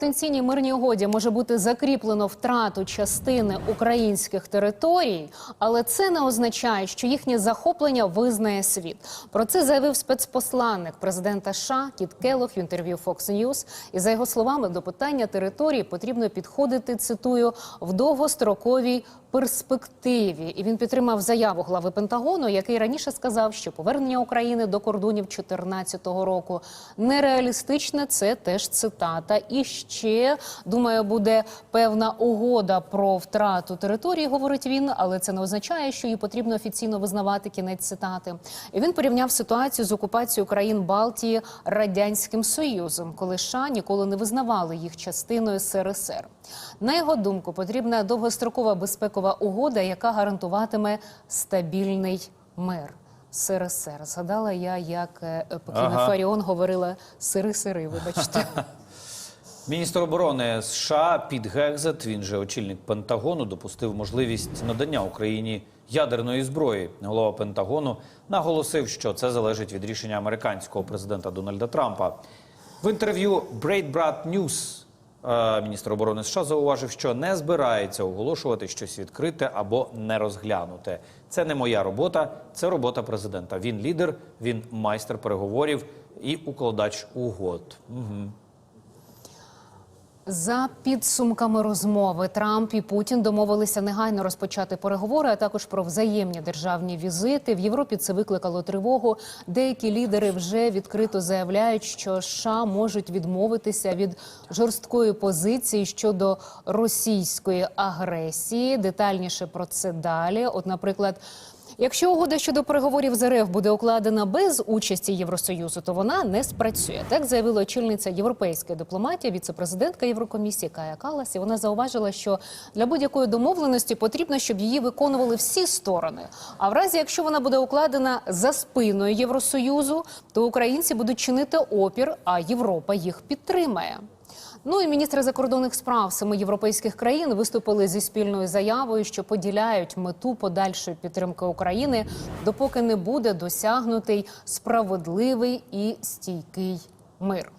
Потенційній мирній угоді може бути закріплено втрату частини українських територій, але це не означає, що їхнє захоплення визнає світ. Про це заявив спецпосланник президента США Кіт Келох в інтерв'ю Fox News. І за його словами, до питання території потрібно підходити. Цитую в довгостроковій перспективі. І він підтримав заяву глави Пентагону, який раніше сказав, що повернення України до кордонів 2014 року нереалістичне. Це теж цитата. І ще думаю, буде певна угода про втрату території, говорить він, але це не означає, що її потрібно офіційно визнавати. Кінець цитати. І він порівняв ситуацію з окупацією країн Балтії радянським союзом, коли США ніколи не визнавали їх частиною СРСР. На його думку, потрібна довгострокова безпекова угода, яка гарантуватиме стабільний мир. СРСР. Згадала я, як е, покійна Ага. Фаріон говорила сири-сири, вибачте. Міністр оборони США Піт Гекзет, він же очільник Пентагону, допустив можливість надання Україні ядерної зброї. Голова Пентагону наголосив, що це залежить від рішення американського президента Дональда Трампа. В інтерв'ю Breitbart News е, міністр оборони США зауважив, що не збирається оголошувати щось відкрите або не розглянуте. Це не моя робота, це робота президента. Він лідер, він майстер переговорів і укладач угод. Угу. За підсумками розмови Трамп і Путін домовилися негайно розпочати переговори, а також про взаємні державні візити. В Європі це викликало тривогу. Деякі лідери вже відкрито заявляють, що США можуть відмовитися від жорсткої позиції щодо російської агресії. Детальніше про це далі. От, наприклад. Якщо угода щодо переговорів з РФ буде укладена без участі Євросоюзу, то вона не спрацює. Так заявила очільниця європейської дипломатії, віцепрезидентка Єврокомісії Кая Калас. І вона зауважила, що для будь-якої домовленості потрібно, щоб її виконували всі сторони. А в разі, якщо вона буде укладена за спиною Євросоюзу, то українці будуть чинити опір, а Європа їх підтримає. Ну і міністри закордонних справ семи європейських країн виступили зі спільною заявою, що поділяють мету подальшої підтримки України, допоки не буде досягнутий справедливий і стійкий мир.